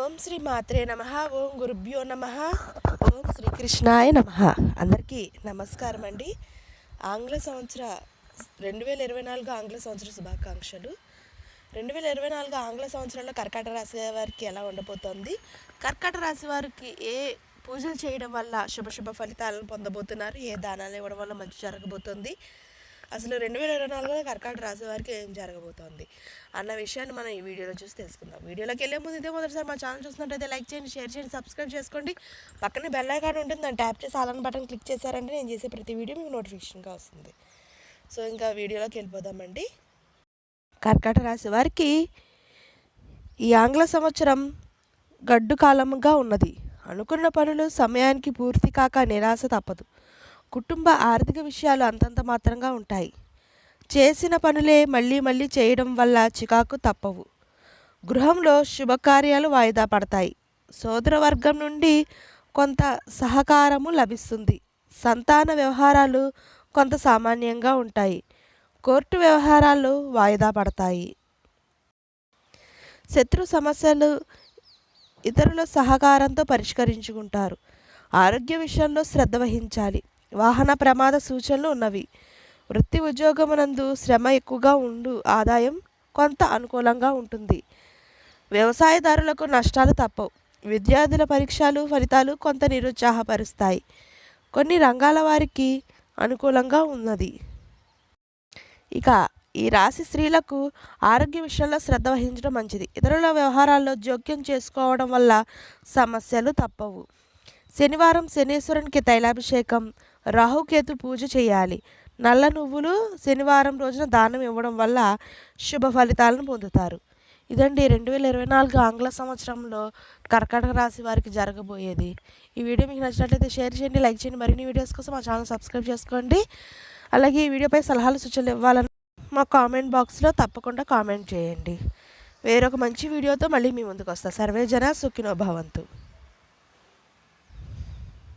ఓం శ్రీ మాత్రే నమ ఓం గురుభ్యో నమ ఓం శ్రీకృష్ణాయ నమ. అందరికీ నమస్కారం అండి. ఆంగ్ల సంవత్సర రెండు వేల ఇరవై నాలుగు ఆంగ్ల సంవత్సర శుభాకాంక్షలు. రెండు వేల ఇరవై నాలుగు ఆంగ్ల సంవత్సరంలో కర్కాటక రాశి వారికి ఎలా ఉండబోతోంది? కర్కాటక రాశి వారికి ఏ పూజలు చేయడం వల్ల శుభ శుభ ఫలితాలను పొందబోతున్నారు? ఏ దానాలు ఇవ్వడం వల్ల మంచి జరగబోతుంది? అసలు రెండు వేల ఇరవై నాలుగులో కర్కాట రాశి వారికి ఏం జరగబోతోంది అన్న విషయాన్ని మనం ఈ వీడియోలో చూసి తెలుసుకుందాం. వీడియోలోకి వెళ్ళే ముందు ఇదే మొదటిసారి మా ఛానల్ చూసినట్టయితే లైక్ చేయండి షేర్ చేయండి సబ్స్క్రైబ్ చేసుకోండి. పక్కనే బెల్ ఐకాన్ ఉంటుంది దాన్ని ట్యాప్ చేసి అలాన్ బటన్ క్లిక్ చేశారంటే నేను చేసే ప్రతి వీడియో మీకు నోటిఫికేషన్గా వస్తుంది. సో ఇంకా వీడియోలోకి వెళ్ళిపోదామండి. కర్కాట రాశి వారికి ఈ ఆంగ్ల సంవత్సరం గడ్డు కాలంగా ఉన్నది. అనుకున్న పనులు సమయానికి పూర్తి కాక నిరాశ తప్పదు. కుటుంబ ఆర్థిక విషయాలు అంతంత మాత్రంగా ఉంటాయి. చేసిన పనులే మళ్ళీ మళ్ళీ చేయడం వల్ల చికాకు తప్పవు. గృహంలో శుభకార్యాలు వాయిదా పడతాయి. సోదరవర్గం నుండి కొంత సహకారము లభిస్తుంది. సంతాన వ్యవహారాలు కొంత సామాన్యంగా ఉంటాయి. కోర్టు వ్యవహారాలు వాయిదా పడతాయి. శత్రు సమస్యలు ఇతరుల సహకారంతో పరిష్కరించుకుంటారు. ఆరోగ్య విషయంలో శ్రద్ధ వహించాలి. వాహన ప్రమాద సూచనలు ఉన్నవి. వృత్తి ఉద్యోగమునందు శ్రమ ఎక్కువగా ఉండు ఆదాయం కొంత అనుకూలంగా ఉంటుంది. వ్యవసాయదారులకు నష్టాలు తప్పవు. విద్యార్థుల పరీక్షలు ఫలితాలు కొంత నిరుత్సాహపరుస్తాయి. కొన్ని రంగాల వారికి అనుకూలంగా ఉన్నది. ఇక ఈ రాశి స్త్రీలకు ఆరోగ్య విషయంలో శ్రద్ధ వహించడం మంచిది. ఇతరుల వ్యవహారాల్లో జోక్యం చేసుకోవడం వల్ల సమస్యలు తప్పవు. శనివారం శనీశ్వరునికి తైలాభిషేకం రాహుకేతు పూజ చేయాలి. నల్ల నువ్వులు శనివారం రోజున దానం ఇవ్వడం వల్ల శుభ ఫలితాలను పొందుతారు. ఇదండి రెండు వేల ఇరవై నాలుగు ఆంగ్ల సంవత్సరంలో కర్కాటక రాశి వారికి జరగబోయేది. ఈ వీడియో మీకు నచ్చినట్లయితే షేర్ చేయండి లైక్ చేయండి మరిన్ని వీడియోస్ కోసం మా ఛానల్ సబ్స్క్రైబ్ చేసుకోండి. అలాగే ఈ వీడియోపై సలహాలు సూచనలు ఇవ్వాలని మా కామెంట్ బాక్స్లో తప్పకుండా కామెంట్ చేయండి. వేరొక మంచి వీడియోతో మళ్ళీ మీ ముందుకు వస్తా. సర్వే జన సుఖినో భవంతు.